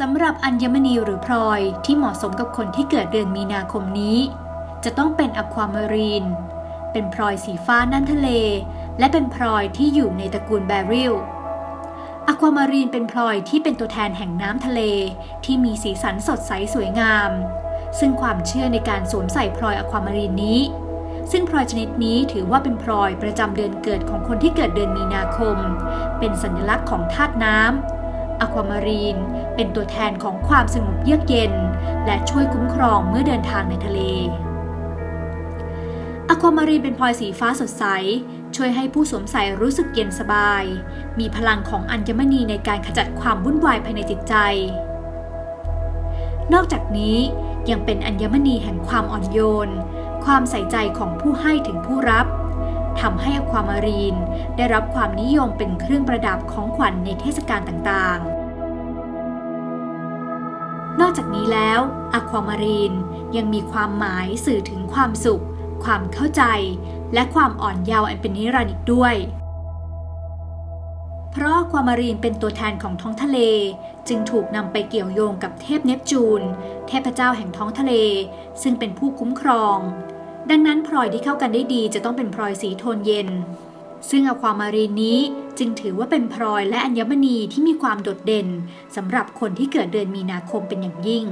สำหรับอัญมณีหรือพลอยที่เหมาะสมกับคนที่เกิดเดือนมีนาคมนี้ จะต้องเป็นอความารีน เป็นพลอยสีฟ้าน่านทะเล และเป็นพลอยที่อยู่ในตระกูลแบริลอความารีนเป็นพลอยที่เป็นตัวแทนแห่งน้ำทะเล ที่มีสีสันสดใสสวยงาม ซึ่งความเชื่อในการสวมใส่พลอยอความารีนนี้ ซึ่งพลอยชนิดนี้ถือว่าเป็นพลอยประจำเดือนเกิดของคนที่เกิดเดือนมีนาคม เป็นสัญลักษณ์ของธาตุน้ำ อความารีน เป็นตัวแทนของความสงบเยือกเย็น และช่วยคุ้มครองเมื่อเดินทางในทะเลอความารีนเป็นพลอยสีฟ้าสดใส ช่วยให้ผู้สวมใส่รู้สึกเย็นสบาย มีพลังของอัญมณีในการขจัดความวุ่นวายภายในจิตใจ นอกจากนี้ยังเป็นอัญมณีแห่งความอ่อนโยน ความใส่ใจของผู้ให้ถึงผู้รับทำให้อความารีน ได้รับความนิยมเป็นเครื่องประดับของขวัญในเทศกาลต่างๆ นอกจากนี้แล้วอะความารีนยังมีความหมายสื่อถึงความสุข ความเข้าใจ และความอ่อนเยาว์อันเป็นนิรันดร์อีกด้วย เพราะความารีนเป็นตัวแทนของท้องทะเล จึงถูกนำไปเกี่ยวโยงกับเทพเนปจูน เทพเจ้าแห่งท้องทะเล ซึ่งเป็นผู้คุ้มครอง ดังนั้นพลอยที่เข้ากันได้ดีจะต้องเป็นพลอยสีโทนเย็น ซึ่งอะความารีนนี้ จึงถือว่าเป็นพลอยและอัญมณีที่มีความโดดเด่นสำหรับคนที่เกิดเดือนมีนาคมเป็นอย่างยิ่ง